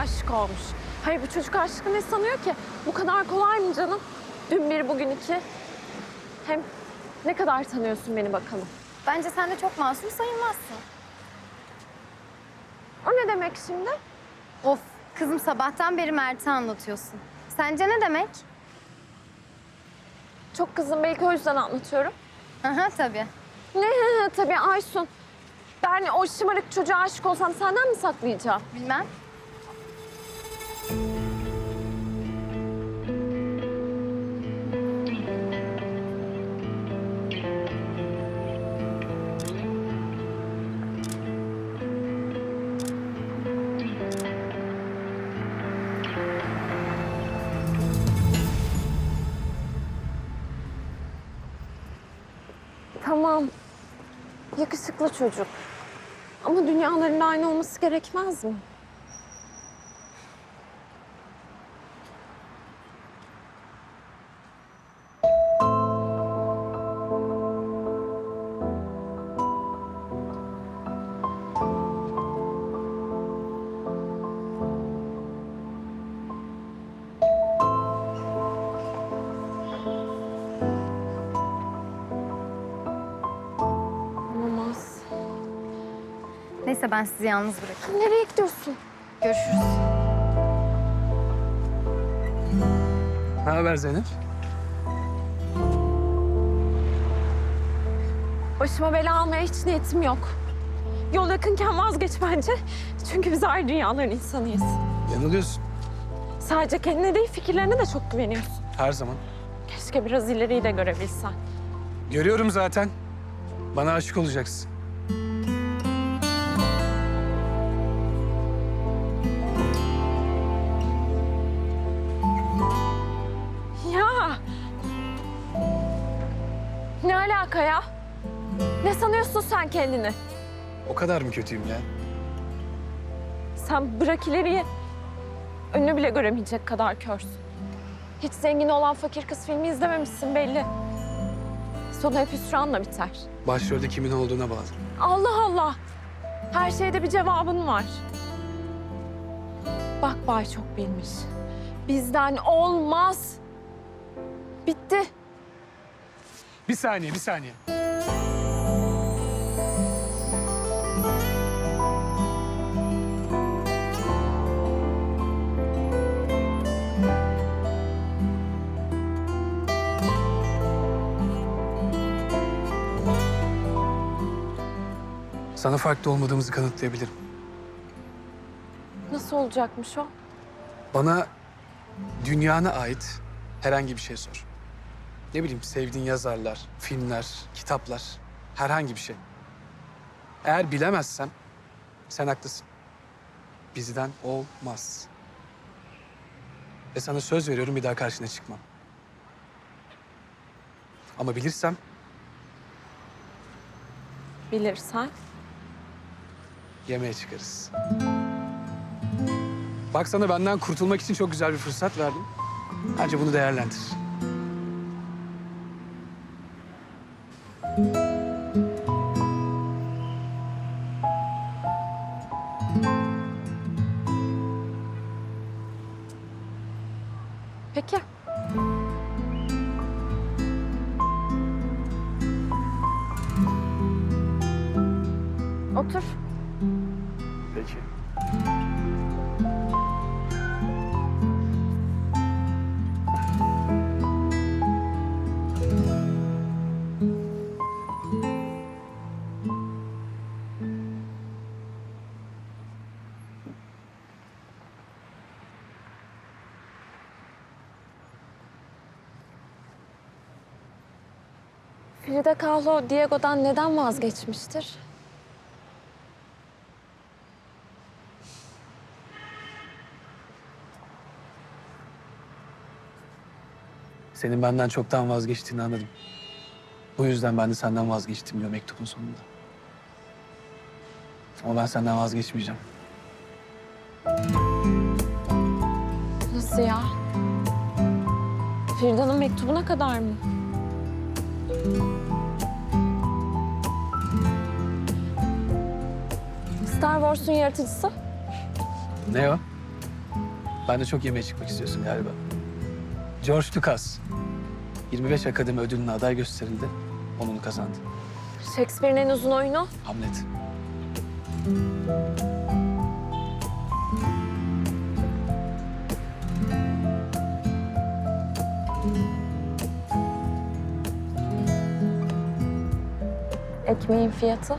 aşık olmuş. Hayır bu çocuk aşkı ne sanıyor ki? Bu kadar kolay mı canım? Dün bir bugün iki. Hem ne kadar tanıyorsun beni bakalım. Bence sen de çok masum sayılmazsın. O ne demek şimdi? Of kızım sabahtan beri Mert'i anlatıyorsun. Sence ne demek? Çok kızım belki o yüzden anlatıyorum. Aha tabii. Ne tabii Aysun. Ben o şımarık çocuğa aşık olsam senden mi saklayacağım? Bilmem. Yakışıklı çocuk. Ama dünyaların aynı olması gerekmez mi? Neyse ben sizi yalnız bırakayım. Nereye gidiyorsun? Görüşürüz. Ne haber Zeynep? Başıma bela almaya hiç niyetim yok. Yol yakınken vazgeç bence. Çünkü biz ayrı dünyaların insanıyız. Yanılıyorsun. Sadece kendine değil fikirlerine de çok güveniyorsun. Her zaman. Keşke biraz ileriyi de görebilsen. Görüyorum zaten. Bana aşık olacaksın. Alaka ya? Ne sanıyorsun sen kendini? O kadar mı kötüyüm ya? Sen bırak ileriyi. Önünü bile göremeyecek kadar körsün. Hiç zengin olan fakir kız filmi izlememişsin belli. Sonu hep hüsranla biter. Başrolde kimin olduğuna bağlı. Allah Allah! Her şeyde bir cevabın var. Bak Bay çok bilmiş. Bizden olmaz. Bitti. Bir saniye, bir saniye. Sana farklı olmadığımızı kanıtlayabilirim. Nasıl olacakmış o? Bana dünyana ait herhangi bir şey sor. Ne bileyim sevdiğin yazarlar, filmler, kitaplar, herhangi bir şey. Eğer bilemezsem sen haklısın. Bizden olmaz. Ve sana söz veriyorum bir daha karşına çıkmam. Ama bilirsem Bilirsen. yemeğe çıkarız. Bak sana benden kurtulmak için çok güzel bir fırsat verdim. Bence bunu değerlendir. Otur. Peki. Frida Kahlo Diego'dan neden vazgeçmiştir? Senin benden çoktan vazgeçtiğini anladım. Bu yüzden ben de senden vazgeçtim diyor mektubun sonunda. Ama ben senden vazgeçmeyeceğim. Nasıl ya? Frida'nın mektubuna kadar mı? Star Wars'un yaratıcısı Ne o? Ben de çok yemeğe çıkmak istiyorsun galiba. George Lucas. 25 Akademi Ödülü'ne aday gösterildi. Onunu kazandı. Shakespeare'in en uzun oyunu. Hamlet. Ekmeğin fiyatı.